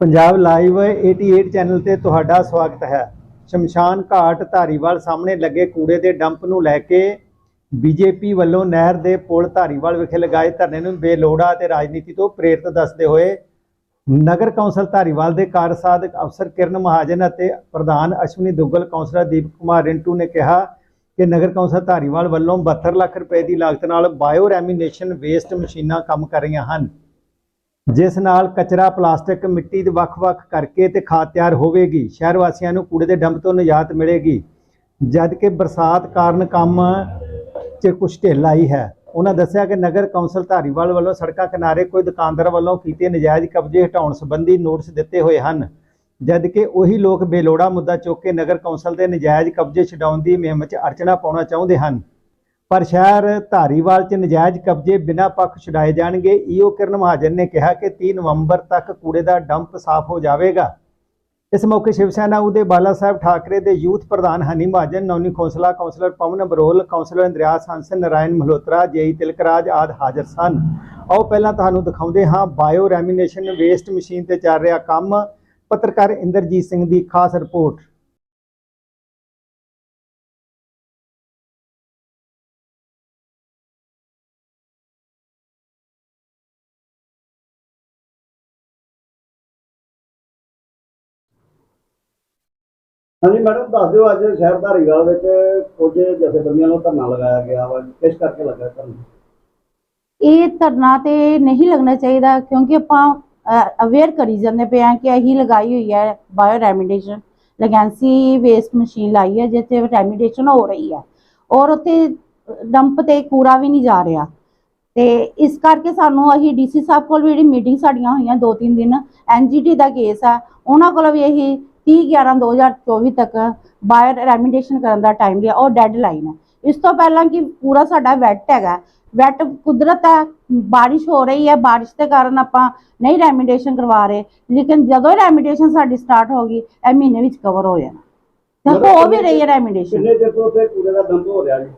Punjab live 88 channel ਤੇ ਤੁਹਾਡਾ ਸਵਾਗਤ ਹੈ। ਸ਼ਮਸ਼ਾਨ ਘਾਟ ਧਾਰੀਵਾਲ ਸਾਹਮਣੇ ਲੱਗੇ ਕੂੜੇ ਦੇ ਡੰਪ ਨੂੰ ਲੈ ਕੇ ਬੀਜੇਪੀ ਵੱਲੋਂ ਨਹਿਰ ਦੇ ਪੁਲ ਧਾਰੀਵਾਲ ਵਿਖੇ ਲਗਾਏ ਧਰਨੇ ਨੂੰ ਬੇਲੋੜਾ ਤੇ ਰਾਜਨੀਤੀ ਤੋਂ ਪ੍ਰੇਰਿਤ ਦੱਸਦੇ ਹੋਏ ਨਗਰ ਕੌਂਸਲ ਧਾਰੀਵਾਲ ਦੇ ਕਾਰਜਸਾਧਕ ਅਫਸਰ ਕਿਰਨ ਮਹਾਜਨ ਅਤੇ ਪ੍ਰਧਾਨ ਅਸ਼ਵਨੀ ਦੁੱਗਲ, ਕੌਂਸਲਰ ਦੀਪ ਕੁਮਾਰ ਰਿੰਟੂ ਨੇ ਕਿਹਾ ਕਿ ਨਗਰ ਕੌਂਸਲ ਧਾਰੀਵਾਲ ਵੱਲੋਂ 72 ਲੱਖ ਰੁਪਏ ਦੀ ਲਾਗਤ ਨਾਲ ਬਾਇਓ ਰੈਮੀਨੇਸ਼ਨ ਵੇਸਟ ਮਸ਼ੀਨਾਂ ਕੰਮ ਕਰ ਰਹੀਆਂ ਹਨ। ਜਿਸ ਨਾਲ ਕਚਰਾ, ਪਲਾਸਟਿਕ, ਮਿੱਟੀ ਦੇ ਵੱਖ-ਵੱਖ ਕਰਕੇ ਤੇ ਖਾਦ ਤਿਆਰ ਹੋਵੇਗੀ, ਸ਼ਹਿਰ ਵਾਸੀਆਂ ਨੂੰ ਕੂੜੇ ਦੇ ਡੰਪ ਤੋਂ ਨਿਜਾਤ ਮਿਲੇਗੀ। ਜਦ ਕਿ ਬਰਸਾਤ ਕਾਰਨ ਕੰਮ 'ਚ ਕੁਝ ਢਿੱਲ ਆਈ ਹੈ। ਉਹਨਾਂ ਦੱਸਿਆ ਕਿ ਨਗਰ ਕੌਂਸਲ ਧਾਰੀਵਾਲ ਵੱਲੋਂ ਸੜਕਾਂ ਕਿਨਾਰੇ ਕੋਈ ਦੁਕਾਨਦਾਰ ਵੱਲੋਂ ਕੀਤੇ ਨਜਾਇਜ਼ ਕਬਜ਼ੇ ਹਟਾਉਣ ਸੰਬੰਧੀ ਨੋਟਿਸ ਦਿੱਤੇ ਹੋਏ ਹਨ। ਜਦ ਕਿ ਉਹੀ ਲੋਕ ਬੇਲੋੜਾ ਮੁੱਦਾ ਚੁੱਕ ਕੇ ਨਗਰ ਕੌਂਸਲ ਦੇ ਨਜਾਇਜ਼ ਕਬਜ਼ੇ ਛਡਾਉਣ ਦੀ ਮੁਹਿੰਮ 'ਚ ਅੜਚਣਾ ਪਾਉਣਾ ਚਾਹੁੰਦੇ ਹਨ। ਪਰ ਸ਼ਹਿਰ ਧਾਰੀਵਾਲ 'ਚ ਨਜਾਇਜ਼ ਕਬਜ਼ੇ ਬਿਨਾਂ ਪੱਖ ਛੁਡਾਏ ਜਾਣਗੇ। ਈਓ ਕਿਰਨ ਮਹਾਜਨ ਨੇ ਕਿਹਾ ਕਿ 30 ਨਵੰਬਰ ਤੱਕ ਕੂੜੇ ਦਾ ਡੰਪ ਸਾਫ਼ ਹੋ ਜਾਵੇਗਾ। ਇਸ ਮੌਕੇ ਸ਼ਿਵ ਸੈਨਾ ਉਦੇ ਬਾਲਾ ਸਾਹਿਬ ਠਾਕਰੇ ਦੇ ਯੂਥ ਪ੍ਰਧਾਨ Honey Mahajan, Nauni Khosla councillor Pawan Barol councillor Indrias Hansan Narayan Malhotra, JE Tilakraj ਆਦ ਹਾਜ਼ਰ ਸਨ। ਆਓ ਪਹਿਲਾਂ ਤੁਹਾਨੂੰ ਦਿਖਾਉਂਦੇ ਹਾਂ ਬਾਇਓ ਰੈਮੀਨੇਸ਼ਨ ਵੇਸਟ ਮਸ਼ੀਨ ਤੇ ਚੱਲ ਰਿਹਾ ਕੰਮ। ਪੱਤਰਕਾਰ ਇੰਦਰਜੀਤ ਸਿੰਘ ਦੀ ਖਾਸ ਰਿਪੋਰਟ। ਹਾਂਜੀ ਮੈਡਮ, ਦੱਸ ਦਿਓ ਅੱਜ ਸ਼ਹਿਰ ਧਾਰੀਵਾਲ ਵਿੱਚ ਕੁਝ ਜਥੇਬੰਦੀਆਂ ਨੂੰ ਧਰਨਾ ਲਗਾਇਆ ਗਿਆ ਵਾ, ਕਿਸ ਕਰਕੇ ਲੱਗਾ ਧਰਨਾ? ਇਹ ਧਰਨਾ ਤੇ ਨਹੀਂ ਲੱਗਣਾ ਚਾਹੀਦਾ, ਕਿਉਂਕਿ ਆਪਾਂ ਅਵੇਅਰ ਕਰੀ ਜਾਂਦੇ ਪਏ ਆ ਕਿ ਇਹੀ ਲਗਾਈ ਹੋਈ ਹੈ bio remediation legacy waste machine ਲਾਈ ਹੈ, ਜਿੱਥੇ ਰੈਮੀਡੇਸ਼ਨ ਹੋ ਰਹੀ ਹੈ। ਔਰ ਉੱਥੇ ਡੰਪ ਤੇ ਕੂੜਾ ਵੀ ਨਹੀਂ ਜਾ ਰਿਹਾ। ਤੇ ਇਸ ਕਰਕੇ ਸਾਨੂੰ ਅਸੀਂ ਡੀਸੀ ਸਾਹਿਬ ਕੋਲ ਵੀ ਜਿਹੜੀ ਮੀਟਿੰਗ ਸਾਡੀਆਂ ਹੋਈਆਂ ਦੋ ਤਿੰਨ ਦਿਨ ਐਨਜੀਟੀ ਦਾ ਕੇਸ ਆ, ਉਹਨਾਂ ਕੋਲ ਵੀ ਇਹੀ 30 11 2024 ਤੱਕ ਬਾਇਓ ਰੈਮੀਡੇਸ਼ਨ ਕਰਨ ਦਾ ਟਾਈਮ ਲਿਆ ਉਹ ਡੈਡਲਾਈਨ ਹੈ। ਇਸ ਤੋਂ ਪਹਿਲਾਂ ਕਿ ਪੂਰਾ ਸਾਡਾ ਵੈਟ ਹੈਗਾ ਵੈਟ ਕੁਦਰਤ ਹੈ ਬਾਰਿਸ਼ ਹੋ ਰਹੀ ਹੈ ਬਾਰਿਸ਼ ਦੇ ਕਾਰਨ ਆਪਾਂ ਨਹੀਂ ਰੈਮੀਡੇਸ਼ਨ ਕਰਵਾ ਰਹੇ ਲੇਕਿਨ ਜਦੋਂ ਰੈਮੀਡੇਸ਼ਨ ਸਾਡੀ ਸਟਾਰਟ ਹੋ ਗਈ ਇਹ ਮਹੀਨੇ ਵਿੱਚ ਕਵਰ ਹੋ ਜਾਣਾ। ਤੇ ਹੋ ਵੀ ਰਹੀ ਹੈ ਰੈਮੀਡੇਸ਼ਨ ਕਿੰਨੇ ਚਿਰ ਤੋਂ ਉੱਥੇ ਕੂੜੇ ਦਾ ਡੰਪ ਹੋ ਰਿਹਾ ਜੀ?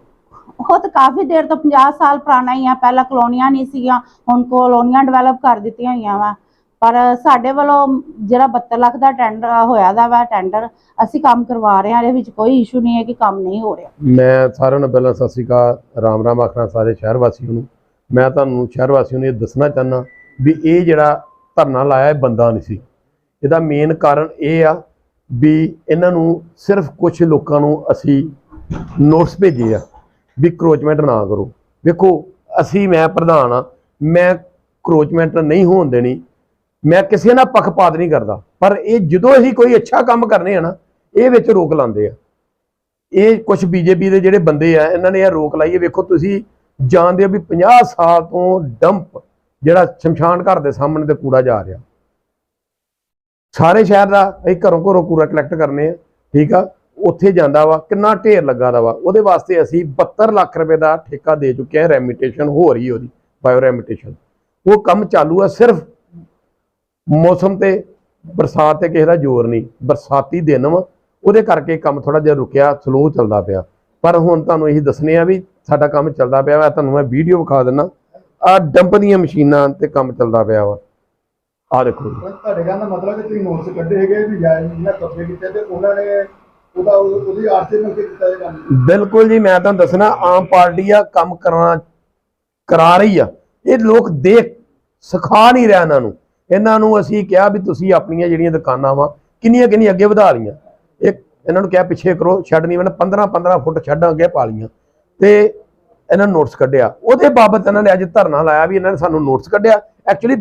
ਉਹ ਤਾਂ ਕਾਫੀ ਦੇਰ ਤੋਂ 50 ਸਾਲ ਪੁਰਾਣਾ ਹੀ ਆ ਪਹਿਲਾਂ ਕਲੋਨੀਆਂ ਨਹੀਂ ਸੀਗੀਆਂ ਹੁਣ ਕਲੋਨੀਆਂ ਡਿਵੈਲਪ ਕਰ ਦਿੱਤੀਆਂ ਹੋਈਆਂ ਵਾ। ਪਰ ਸਾਡੇ ਵੱਲੋਂ ਜਿਹੜਾ 72 ਲੱਖ ਦਾ ਟੈਂਡਰ ਹੋਇਆ ਦਾ ਵਾ ਟੈਂਡਰ ਅਸੀਂ ਕੰਮ ਕਰਵਾ ਰਹੇ ਹਾਂ, ਇਹਦੇ ਵਿੱਚ ਕੋਈ ਇਸ਼ੂ ਨਹੀਂ ਹੈ ਕਿ ਕੰਮ ਨਹੀਂ ਹੋ ਰਿਹਾ। ਮੈਂ ਸਾਰਿਆਂ ਨੂੰ ਪਹਿਲਾਂ ਸਤਿ ਸ੍ਰੀ ਅਕਾਲ, ਰਾਮ ਰਾਮ ਆਖਣਾ ਸਾਰੇ ਸ਼ਹਿਰ ਵਾਸੀਆਂ ਨੂੰ। ਮੈਂ ਤੁਹਾਨੂੰ ਸ਼ਹਿਰ ਵਾਸੀਆਂ ਨੂੰ ਇਹ ਦੱਸਣਾ ਚਾਹਨਾ ਵੀ ਇਹ ਜਿਹੜਾ ਧਰਨਾ ਲਾਇਆ ਇਹ ਬੰਦਾ ਨਹੀਂ ਸੀ। ਇਹਦਾ ਮੇਨ ਕਾਰਨ ਇਹ ਆ ਵੀ ਇਹਨਾਂ ਨੂੰ ਸਿਰਫ ਕੁਝ ਲੋਕਾਂ ਨੂੰ ਅਸੀਂ ਨੋਟਿਸ ਭੇਜੇ ਆ ਵੀ ਕਰੋਚਮੈਂਟ ਨਾ ਕਰੋ। ਵੇਖੋ, ਅਸੀਂ, ਮੈਂ ਪ੍ਰਧਾਨ ਆ, ਮੈਂ ਕਰੋਚਮੈਂਟ ਨਹੀਂ ਹੋਣ ਦੇਣੀ। ਮੈਂ ਕਿਸੇ ਨਾਲ ਪੱਖਪਾਤ ਨਹੀਂ ਕਰਦਾ। ਪਰ ਇਹ ਜਦੋਂ ਅਸੀਂ ਕੋਈ ਅੱਛਾ ਕੰਮ ਕਰਨੇ ਆ ਨਾ, ਇਹ ਵਿੱਚ ਰੋਕ ਲਾਉਂਦੇ ਆ। ਇਹ ਕੁਝ ਬੀਜੇਪੀ ਦੇ ਜਿਹੜੇ ਬੰਦੇ ਆ, ਇਹਨਾਂ ਨੇ ਇਹ ਰੋਕ ਲਾਈ ਹੈ ਵੇਖੋ ਤੁਸੀਂ ਜਾਣਦੇ ਹੋ ਵੀ 50 ਸਾਲ ਤੋਂ ਡੰਪ ਜਿਹੜਾ ਸ਼ਮਸ਼ਾਨ ਘਰ ਦੇ ਸਾਹਮਣੇ ਤੇ ਕੂੜਾ ਜਾ ਰਿਹਾ। ਸਾਰੇ ਸ਼ਹਿਰ ਦਾ ਅਸੀਂ ਘਰੋਂ ਘਰੋਂ ਕੂੜਾ ਕਲੈਕਟ ਕਰਨੇ ਆ, ਠੀਕ ਆ? ਉੱਥੇ ਜਾਂਦਾ ਵਾ, ਕਿੰਨਾ ਢੇਰ ਲੱਗਾ ਦਾ ਵਾ। ਉਹਦੇ ਵਾਸਤੇ ਅਸੀਂ 72 ਲੱਖ ਰੁਪਏ ਦਾ ਠੇਕਾ ਦੇ ਚੁੱਕੇ ਹਾਂ ਰੈਮਿਟੇਸ਼ਨ ਹੋ ਰਹੀ ਉਹਦੀ, ਬਾਇਓ ਰੈਮਿਟੇਸ਼ਨ। ਉਹ ਕੰਮ ਚਾਲੂ ਆ ਸਿਰਫ ਮੌਸਮ ਤੇ ਬਰਸਾਤ ਤੇ ਕਿਸੇ ਦਾ ਜ਼ੋਰ ਨਹੀਂ। ਬਰਸਾਤੀ ਦਿਨ ਵਾ ਉਹਦੇ ਕਰਕੇ ਕੰਮ ਥੋੜਾ ਜਿਹਾ ਰੁਕਿਆ ਸਲੋ ਚੱਲਦਾ ਪਿਆ। ਪਰ ਹੁਣ ਤੁਹਾਨੂੰ ਇਹੀ ਦੱਸਣੇ ਆ ਵੀ ਸਾਡਾ ਕੰਮ ਚੱਲਦਾ ਪਿਆ ਵਾ। ਤੁਹਾਨੂੰ ਮੈਂ ਵੀਡੀਓ ਵਿਖਾ ਦਿੰਨਾ। ਆ ਡੰਪ ਦੀਆਂ ਮਸ਼ੀਨਾਂ ਤੇ ਕੰਮ ਚੱਲਦਾ ਪਿਆ ਵਾ। ਆ ਦੇਖੋ। ਤੁਹਾਡੇ ਕਹਿਣ ਦਾ ਮਤਲਬ ਕਿ ਤੁਸੀਂ ਨੋਟਿਸ ਕੱਢੇ ਹੈਗੇ ਵੀ ਜਾਇਜ਼ ਜਿਹਨਾਂ ਕਬਜ਼ੇ ਕੀਤੇ ਤੇ ਉਹਨਾਂ ਨੇ ਉਹਦਾ ਉਹਦੀ ਆਰਥਿਕ ਕੇ ਕੀਤਾ ਇਹ ਕੰਮ ਬਿਲਕੁਲ ਜੀ ਮੈਂ ਤੁਹਾਨੂੰ ਦੱਸਣਾ ਆਮ ਪਾਰਟੀ ਆ ਕੰਮ ਕਰਨਾ ਕਰਾ ਰਹੀ ਆ। ਇਹ ਲੋਕ ਦੇਖ ਸਿਖਾ ਨਹੀਂ ਰਿਹਾ ਇਹਨਾਂ ਨੂੰ। ਇਹਨਾਂ ਨੂੰ ਅਸੀਂ ਕਿਹਾ ਵੀ ਤੁਸੀਂ ਆਪਣੀਆਂ ਜਿਹੜੀਆਂ ਦੁਕਾਨਾਂ ਵਾ, ਕਿੰਨੀਆਂ ਕਿੰਨੀਆਂ ਅੱਗੇ ਵਧਾ ਲਈਆਂ। ਇੱਕ ਇਹਨਾਂ ਨੂੰ ਕਿਹਾ ਪਿੱਛੇ ਕਰੋ, ਛੱਡ ਨਹੀਂ ਬਣਾ 15 15 ਫੁੱਟ ਛੱਡਾਂ ਅੱਗੇ ਪਾ ਲਈਆਂ। ਤੇ ਇਹਨਾਂ ਨੂੰ ਨੋਟਸ ਕੱਢਿਆ। ਉਹਦੇ ਬਾਬਤ ਇਹਨਾਂ ਨੇ ਅੱਜ ਧਰਨਾ ਲਾਇਆ ਵੀ ਇਹਨਾਂ ਨੇ ਸਾਨੂੰ ਨੋਟਸ ਕੱਢਿਆ। ਐਕਚੁਅਲੀ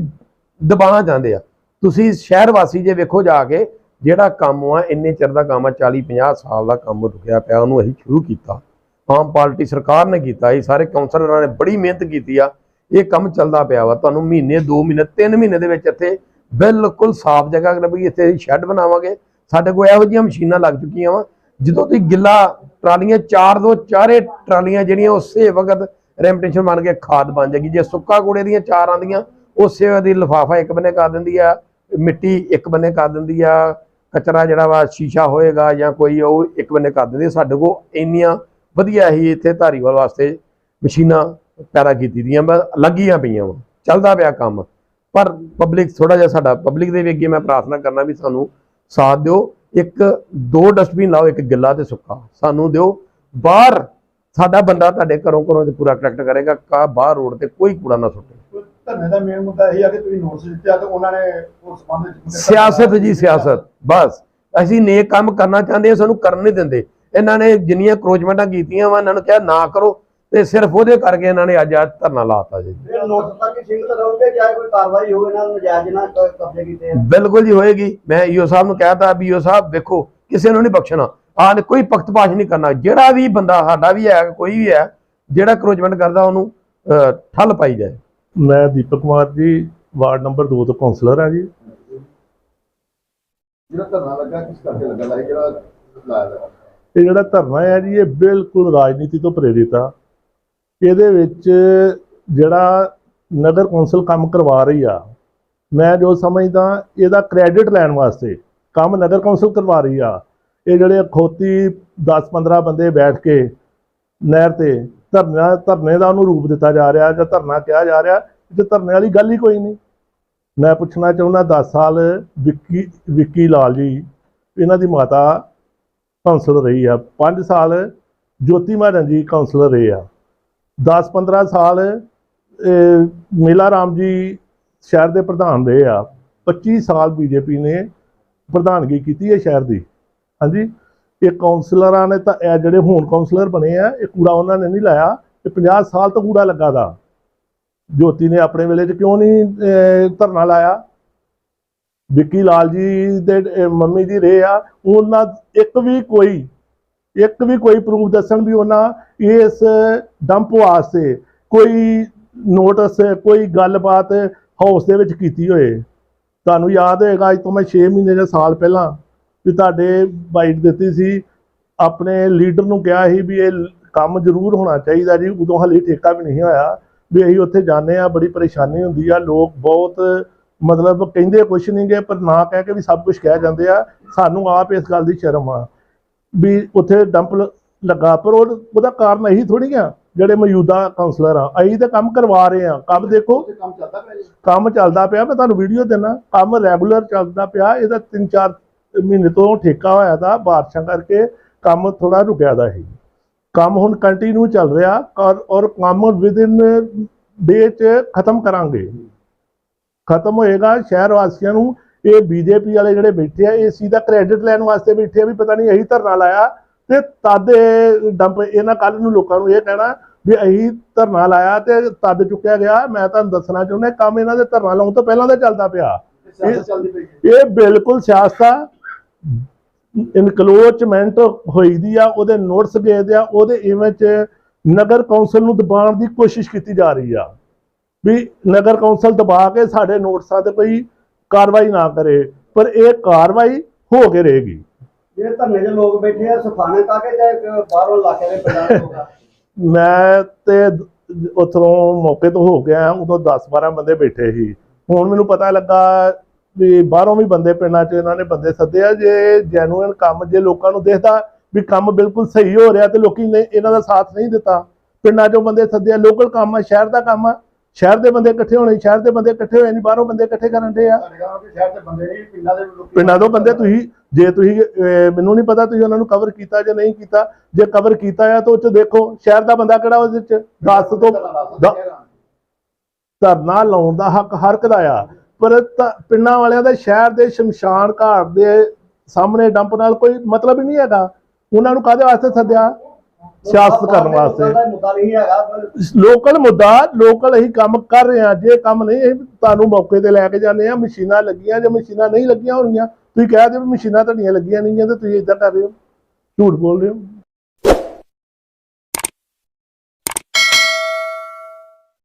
ਦਬਾਉਣਾ ਚਾਹੁੰਦੇ ਆ। ਤੁਸੀਂ ਸ਼ਹਿਰ ਵਾਸੀ ਜੇ ਵੇਖੋ ਜਾ ਕੇ, ਜਿਹੜਾ ਕੰਮ ਆ, ਇੰਨੇ ਚਿਰ ਦਾ ਕੰਮ ਆ 40 50 ਸਾਲ ਦਾ ਕੰਮ ਰੁਕਿਆ ਪਿਆ, ਉਹਨੂੰ ਅਸੀਂ ਸ਼ੁਰੂ ਕੀਤਾ। ਆਮ ਪਾਰਟੀ ਸਰਕਾਰ ਨੇ ਕੀਤਾ, ਇਹ ਸਾਰੇ ਕਾਉਂਸਲਰਾਂ ਨੇ ਬੜੀ ਮਿਹਨਤ ਕੀਤੀ ਆ। ਇਹ ਕੰਮ ਚੱਲਦਾ ਪਿਆ ਵਾ। ਤੁਹਾਨੂੰ ਮਹੀਨੇ 2 ਮਹੀਨੇ 3 ਮਹੀਨੇ ਦੇ ਵਿੱਚ ਇੱਥੇ ਬਿਲਕੁਲ ਸਾਫ਼ ਜਗ੍ਹਾ ਲੱਭੀ ਇੱਥੇ ਸ਼ੈੱਡ ਬਣਾਵਾਂਗੇ, ਸਾਡੇ ਕੋਲ ਇਹੋ ਜਿਹੀਆਂ ਮਸ਼ੀਨਾਂ ਲੱਗ ਚੁੱਕੀਆਂ ਵਾ। ਜਦੋਂ ਤੁਸੀਂ ਗਿੱਲਾ ਟਰਾਲੀਆਂ, ਚਾਰ ਦੋ ਚਾਰੇ ਟਰਾਲੀਆਂ ਜਿਹੜੀਆਂ ਉਸੇ ਵਕਤ ਰੈਮਟੇਸ਼ਨ ਬਣ ਕੇ ਖਾਦ ਬਣ ਜਾਏਗੀ। ਜੇ ਸੁੱਕਾ ਕੂੜੇ ਦੀਆਂ ਚਾਰ ਆਂਦੀਆਂ ਉਸੇ ਦੀ ਲਿਫਾਫਾ ਇੱਕ ਬੰਨੇ ਕਰ ਦਿੰਦੀ ਆ, ਮਿੱਟੀ ਇੱਕ ਬੰਨੇ ਕਰ ਦਿੰਦੀ ਆ, ਕਚਰਾ ਜਿਹੜਾ ਵਾ ਸ਼ੀਸ਼ਾ ਹੋਏਗਾ ਜਾਂ ਕੋਈ ਉਹ ਇੱਕ ਬੰਨੇ ਕਰ ਦਿੰਦੀ ਸਾਡੇ ਕੋਲ ਇੰਨੀਆਂ ਵਧੀਆ ਹੀ ਇੱਥੇ ਧਾਰੀਵਾਲ ਵਾਸਤੇ ਮਸ਼ੀਨਾਂ ਪੈਦਾ ਕੀਤੀ ਦੀਆਂ ਲੱਗੀਆਂ ਪਈਆਂ ਵਾ ਚੱਲਦਾ ਪਿਆ ਕੰਮ। ਪਰ ਪਬਲਿਕ ਥੋੜਾ ਜਿਹਾ ਸਾਡਾ ਪਬਲਿਕ ਦੇ ਵੀ ਅੱਗੇ ਮੈਂ ਪ੍ਰਾਰਥਨਾ ਕਰਨਾ ਵੀ ਸਾਨੂੰ ਸਾਥ ਦਿਓ ਇੱਕ ਦੋ ਡਸਟਬਿਨ ਲਾਓ ਇੱਕ ਗਿੱਲਾ ਤੇ ਸੁੱਕਾ। ਸਾਨੂੰ ਦਿਓ ਬਾਹਰ ਸਾਡਾ ਬੰਦਾ ਤੁਹਾਡੇ ਘਰੋਂ ਘਰੋਂ ਤੇ ਪੂਰਾ ਕਰੈਕਟ ਕਰੇਗਾ ਕਾ ਬਾਹਰ ਰੋਡ ਤੇ ਕੋਈ ਕੂੜਾ ਨਾ ਸੁੱਟੇ। ਧਰਨੇ ਦਾ ਮੇਨ ਮੁੱਦਾ ਇਹ ਆ ਕਿ ਤੁਸੀਂ ਨੋਟਿਸ ਦਿੱਤੇ ਆ ਤੇ ਉਹਨਾਂ ਨੇ ਉਸ ਸੰਬੰਧ ਵਿੱਚ ਸਿਆਸਤ ਜੀ ਸਿਆਸਤ ਬਸ। ਅਸੀਂ ਨੇਕ ਕੰਮ ਕਰਨਾ ਚਾਹੁੰਦੇ ਹਾਂ ਸਾਨੂੰ ਕਰਨ ਨਹੀਂ ਦਿੰਦੇ। ਇਹਨਾਂ ਨੇ ਜਿੰਨੀਆਂ ਕਰੋਚਮੈਂਟਾਂ ਕੀਤੀਆਂ ਵਾ ਇਹਨਾਂ ਨੂੰ ਕਿਹਾ ਨਾ ਕਰੋ। ਤੇ ਸਿਰਫ ਉਹਦੇ ਕਰਕੇ ਇਹਨਾਂ ਨੇ ਅੱਜ ਆ ਧਰਨਾ ਲਾਤਾ ਜੀ। ਇਹ ਨੋਟਿਸ ਤੱਕ ਹੀ ਸੀਮਿਤ ਰਹੋਗੇ ਚਾਹੇ ਕੋਈ ਕਾਰਵਾਈ ਹੋਵੇ ਨਾ ਨਜਾਇਜ਼ ਨਾ ਕ- ਕਬਜ਼ੇ ਕੀਤੇ ਆ? ਬਿਲਕੁਲ ਜੀ ਹੋਏਗੀ। ਮੈਂ ਈਓ ਸਾਹਿਬ ਨੂੰ ਕਹਿਤਾ ਵੀ ਈਓ ਸਾਹਿਬ ਵੇਖੋ ਕਿਸੇ ਨੂੰ ਨਹੀਂ ਬਖਸ਼ਣਾ। ਆਹ ਨੇ ਕੋਈ ਪਖਤਪਾਸ਼ ਨਹੀਂ ਕਰਨਾ। ਜਿਹੜਾ ਵੀ ਬੰਦਾ ਸਾਡਾ ਵੀ ਹੈ ਕੋਈ ਵੀ ਹੈ ਜਿਹੜਾ ਕਰੋਚਮੈਂਟ ਕਰਦਾ ਉਹਨੂੰ ਠੱਲ ਪਾਈ ਜਾਏ। ਮੈਂ ਦੀਪਕ ਕੁਮਾਰ ਜੀ ਵਾਰਡ ਨੰਬਰ 2 ਤੋਂ ਕਾਉਂਸਲਰ ਹਾਂ ਜੀ। ਜਿਹੜਾ ਧਰਨਾ ਲੱਗਾ ਕਿਸ ਕਰਕੇ ਲੱਗਾ? ਲਾਈ ਜਿਹੜਾ ਲਾਇਆ ਇਹ ਜਿਹੜਾ ਧਰਨਾ ਹੈ ਜੀ ਇਹ ਬਿਲਕੁਲ ਰਾਜਨੀਤੀ ਤੋਂ ਪ੍ਰੇਰਿਤ ਆ। ਇਹਦੇ ਵਿੱਚ ਜਿਹੜਾ ਨਗਰ ਕੌਂਸਲ ਕੰਮ ਕਰਵਾ ਰਹੀ ਆ, ਮੈਂ ਜੋ ਸਮਝਦਾ ਇਹਦਾ ਕ੍ਰੈਡਿਟ ਲੈਣ ਵਾਸਤੇ ਕੰਮ ਨਗਰ ਕੌਂਸਲ ਕਰਵਾ ਰਹੀ ਆ। ਇਹ ਜਿਹੜੇ ਅਖੌਤੀ 10-15 ਬੰਦੇ ਬੈਠ ਕੇ ਨਹਿਰ ਤੇ ਧਰਨਾ, ਧਰਨੇ ਦਾ ਉਹਨੂੰ ਰੂਪ ਦਿੱਤਾ ਜਾ ਰਿਹਾ ਜਾਂ ਧਰਨਾ ਕਿਹਾ ਜਾ ਰਿਹਾ, ਤੇ ਧਰਨੇ ਵਾਲੀ ਗੱਲ ਹੀ ਕੋਈ ਨਹੀਂ। ਮੈਂ ਪੁੱਛਣਾ ਚਾਹੁੰਦਾ 10 ਸਾਲ ਵਿੱਕੀ ਵਿੱਕੀ ਲਾਲ ਜੀ, ਇਹਨਾਂ ਦੀ ਮਾਤਾ ਕਾਉਂਸਲਰ ਰਹੀ ਆ 5 ਸਾਲ ਜੋਤੀ ਮਹਾਰਨ ਜੀ ਕਾਉਂਸਲਰ ਰਹੇ ਆ। 10-15 ਸਾਲ ਅਹ, ਮੇਲਾ ਰਾਮ ਜੀ ਸ਼ਹਿਰ ਦੇ ਪ੍ਰਧਾਨ ਰਹੇ ਆ। 25 ਸਾਲ ਬੀਜੇਪੀ ਨੇ ਪ੍ਰਧਾਨਗੀ ਕੀਤੀ ਹੈ ਸ਼ਹਿਰ ਦੀ। ਹਾਂਜੀ? ਇਹ ਕਾਉਂਸਲਰਾਂ ਨੇ ਤਾਂ ਇਹ ਜਿਹੜੇ ਹੁਣ ਕਾਉਂਸਲਰ ਬਣੇ ਆ ਇਹ ਕੂੜਾ ਉਹਨਾਂ ਨੇ ਨਹੀਂ ਲਾਇਆ। ਇਹ 50 ਸਾਲ ਤੋਂ ਕੂੜਾ ਲੱਗਾ ਦਾ। ਜੋਤੀ ਨੇ ਆਪਣੇ ਵੇਲੇ 'ਚ ਕਿਉਂ ਨਹੀਂ ਧਰਨਾ ਲਾਇਆ? ਵਿੱਕੀ ਲਾਲ ਜੀ ਦੇ ਮੰਮੀ ਜੀ ਰਹੇ ਆ। ਉਹਨਾਂ ਇੱਕ ਵੀ ਕੋਈ ਇੱਕ ਵੀ ਕੋਈ ਪ੍ਰੂਫ ਦੱਸਣ ਵੀ ਉਹਨਾਂ ਇਸ ਡੰਪ ਵਾਸਤੇ ਕੋਈ ਨੋਟਿਸ ਕੋਈ ਗੱਲਬਾਤ ਹਾਊਸ ਦੇ ਵਿੱਚ ਕੀਤੀ ਹੋਏ। ਤੁਹਾਨੂੰ ਯਾਦ ਹੋਏਗਾ, ਅੱਜ ਤੋਂ ਮੈਂ 6 ਮਹੀਨੇ ਜਾਂ ਸਾਲ ਪਹਿਲਾਂ ਵੀ ਤੁਹਾਡੇ ਬਾਈਟ ਦਿੱਤੀ ਸੀ। ਆਪਣੇ ਲੀਡਰ ਨੂੰ ਕਿਹਾ ਸੀ ਵੀ ਇਹ ਕੰਮ ਜ਼ਰੂਰ ਹੋਣਾ ਚਾਹੀਦਾ ਜੀ, ਉਦੋਂ ਹਲੇ ਠੇਕਾ ਵੀ ਨਹੀਂ ਹੋਇਆ। ਵੀ ਅਸੀਂ ਉੱਥੇ ਜਾਂਦੇ ਆ ਬੜੀ ਪਰੇਸ਼ਾਨੀ ਹੁੰਦੀ ਆ, ਲੋਕ ਬਹੁਤ ਮਤਲਬ ਕਹਿੰਦੇ ਕੁਛ ਨਹੀਂ ਗੇ, ਪਰ ਨਾ ਕਹਿ ਕੇ ਵੀ ਸਭ ਕੁਝ ਕਹਿ ਜਾਂਦੇ ਆ। ਸਾਨੂੰ ਆਪ ਇਸ ਗੱਲ ਦੀ ਸ਼ਰਮ ਆ। ਵੀ ਉੱਥੇ ਡੰਪ ਲੱਗਾ। ਪਰ ਉਹ ਉਹਦਾ ਕਾਰਨ ਇਹੀ ਥੋੜੀ ਆ ਜਿਹੜੇ ਮੌਜੂਦਾ ਕਾਉਂਸਲਰ ਆ। ਅਸੀਂ ਤਾਂ ਕੰਮ ਕਰਵਾ ਰਹੇ ਆ। ਕੰਮ ਦੇਖੋ। ਕੰਮ ਚੱਲਦਾ ਪਿਆ ਜੀ? ਕੰਮ ਚੱਲਦਾ ਪਿਆ। ਮੈਂ ਤੁਹਾਨੂੰ ਵੀਡੀਓ ਦੇਣਾ ਕੰਮ ਰੈਗੂਲਰ ਚੱਲਦਾ ਪਿਆ। ਇਹਦਾ 3-4 ਮਹੀਨੇ ਤੋਂ ਠੇਕਾ ਹੋਇਆ ਦਾ ਬਾਰਿਸ਼ਾਂ ਕਰਕੇ ਕੰਮ ਥੋੜਾ ਰੁਕਿਆ ਦਾ ਹੈ ਕੰਮ ਹੁਣ ਕੰਟੀਨਿਊ ਚੱਲ ਰਿਹਾ। ਔਰ ਔਰ ਕੰਮ ਵਿਦਿਨ ਡੇ ਚ ਖਤਮ ਕਰਾਂਗੇ। ਖਤਮ ਹੋਏਗਾ। ਸ਼ਹਿਰ ਵਾਸੀਆਂ ਨੂੰ ਇਹ ਬੀਜੇਪੀ ਵਾਲੇ ਜਿਹੜੇ ਬੈਠੇ ਆ ਏਸੀ ਦਾ ਕ੍ਰੈਡਿਟ ਲੈਣ ਵਾਸਤੇ ਬੈਠੇ ਆ ਵੀ ਪਤਾ ਨਹੀਂ ਇਹੀ ਧਰਨਾ ਲਾਇਆ ਤੇ ਤਦ ਇਹ ਡੰਪ ਇਹਨਾਂ ਕੱਲ ਨੂੰ ਲੋਕਾਂ ਨੂੰ ਇਹ ਕਹਿਣਾ ਵੀ ਅਸੀਂ ਧਰਨਾ ਲਾਇਆ ਤੇ ਤਦ ਚੁੱਕਿਆ ਗਿਆ। ਮੈਂ ਤੁਹਾਨੂੰ ਦੱਸਣਾ ਚਾਹੁੰਦਾ ਕੰਮ ਇਹਨਾਂ ਦੇ ਧਰਨਾ ਲਾਉਣ ਤੋਂ ਪਹਿਲਾਂ ਦਾ ਚੱਲਦਾ ਪਿਆ। ਇਹ ਇਹ ਬਿਲਕੁਲ ਸਿਆਸਤ ਇਨਕਲੋਚਮੈਂਟ ਹੋਈਦੀ ਆ ਉਹਦੇ ਨੋਟਿਸ ਗਏ ਦੇ ਆ ਉਹਦੇ ਇਵੇਂ ਚ ਨਗਰ ਕੌਂਸਲ ਨੂੰ ਦਬਾਉਣ ਦੀ ਕੋਸ਼ਿਸ਼ ਕੀਤੀ ਜਾ ਰਹੀ ਆ। ਵੀ ਨਗਰ ਕੌਂਸਲ ਦਬਾ ਕੇ ਸਾਡੇ ਨੋਟਿਸਾਂ ਤੇ ਕੋਈ ਕਾਰਵਾਈ ਨਾ ਕਰੇ ਪਰ ਇਹ ਕਾਰਵਾਈ ਹੋ ਕੇ ਰਹੇਗੀ। ਜਿਹੜੇ ਧਰਨੇ 'ਚ ਲੋਕ ਬੈਠੇ ਆ ਸਫਾਨਾ ਕਾ ਕੇ ਜਾਂ ਇੱਕ ਬਾਹਰੋਂ ਇਲਾਕੇ ਦੇ ਪਿੰਡਾਂ ਦੇ ਲੋਕ ਆ ਮੈਂ ਤੇ ਉੱਥੋਂ ਮੌਕੇ ਤੋਂ ਹੋ ਗਿਆ ਉਦੋਂ 10-12 ਬੰਦੇ ਬੈਠੇ ਸੀ। ਹੁਣ ਮੈਨੂੰ ਪਤਾ ਲੱਗਾ ਵੀ ਬਾਹਰੋਂ ਵੀ ਬੰਦੇ ਪਿੰਡਾਂ 'ਚ ਇਹਨਾਂ ਨੇ ਬੰਦੇ ਸੱਦੇ ਆ ਜੇ ਜੈਨੂਇਨ ਕੰਮ ਜੇ ਲੋਕਾਂ ਨੂੰ ਦੇਖਦਾ ਵੀ ਕੰਮ ਬਿਲਕੁਲ ਸਹੀ ਹੋ ਰਿਹਾ ਤੇ ਲੋਕੀ ਨੇ ਇਹਨਾਂ ਦਾ ਸਾਥ ਨਹੀਂ ਦਿੱਤਾ। ਪਿੰਡਾਂ 'ਚੋਂ ਬੰਦੇ ਸੱਦੇ ਆ ਲੋਕਲ ਕੰਮ ਆ ਸ਼ਹਿਰ ਦਾ ਕੰਮ ਆ ਸ਼ਹਿਰ ਦੇ ਬੰਦੇ ਇਕੱਠੇ ਹੋਣੇ, ਸ਼ਹਿਰ ਦੇ ਬੰਦੇ ਇਕੱਠੇ ਹੋਏ ਨਹੀਂ ਬਾਹਰੋਂ ਬੰਦੇ ਇਕੱਠੇ ਕਰਨ ਦੇ ਆ। ਪਿੰਡਾਂ ਦੇ ਬੰਦੇ ਤੁਸੀਂ, ਜੇ ਤੁਸੀਂ ਮੈਨੂੰ ਨਹੀਂ ਪਤਾ ਤੁਸੀਂ ਉਹਨਾਂ ਨੂੰ ਕਵਰ ਕੀਤਾ ਜਾਂ ਨਹੀਂ ਕੀਤਾ, ਜੇ ਕਵਰ ਕੀਤਾ ਆ ਤਾਂ ਉਹ 'ਚ ਦੇਖੋ, ਸ਼ਹਿਰ ਦਾ ਬੰਦਾ ਕਿਹੜਾ ਉਹਦੇ 'ਚ? 10 ਤੋਂ ਧਰਨਾ ਲਾਉਣ ਦਾ ਹੱਕ ਹਰ ਇੱਕ ਦਾ ਆ। ਪਰ ਪਿੰਡਾਂ ਵਾਲਿਆਂ ਦਾ ਸ਼ਹਿਰ ਦੇ ਸ਼ਮਸ਼ਾਨ ਘਾਟ ਦੇ ਸਾਹਮਣੇ ਡੰਪ ਨਾਲ ਕੋਈ ਮਤਲਬ ਹੀ ਨਹੀਂ ਹੈਗਾ। ਉਹਨਾਂ ਨੂੰ ਕਾਹਦੇ ਵਾਸਤੇ ਸੱਦਿਆ? ਸਿਆਸਤ ਕਰਨ ਵਾਸਤੇ। ਲੋਕਲ ਮੁੱਦਾ ਲੋਕਲ ਅਸੀਂ ਕੰਮ ਕਰ ਰਹੇ ਹਾਂ। ਜੇ ਕੰਮ ਨਹੀਂ ਅਸੀਂ ਤੁਹਾਨੂੰ ਮੌਕੇ ਤੇ ਲੈ ਕੇ ਜਾਂਦੇ ਆ ਮਸ਼ੀਨਾਂ ਲੱਗੀਆਂ ਜੇ ਮਸ਼ੀਨਾਂ ਨਹੀਂ ਲੱਗੀਆਂ ਹੋਣਗੀਆਂ ਤੁਸੀਂ ਕਹਿ ਦਿਓ ਮਸ਼ੀਨਾਂ ਤੁਹਾਡੀਆਂ ਲੱਗੀਆਂ ਨਹੀਂ ਤੇ ਤੁਸੀਂ ਇਦਾਂ ਕਰ ਰਹੇ ਹੋ। ਝੂਠ ਬੋਲ ਰਹੇ ਹੋ।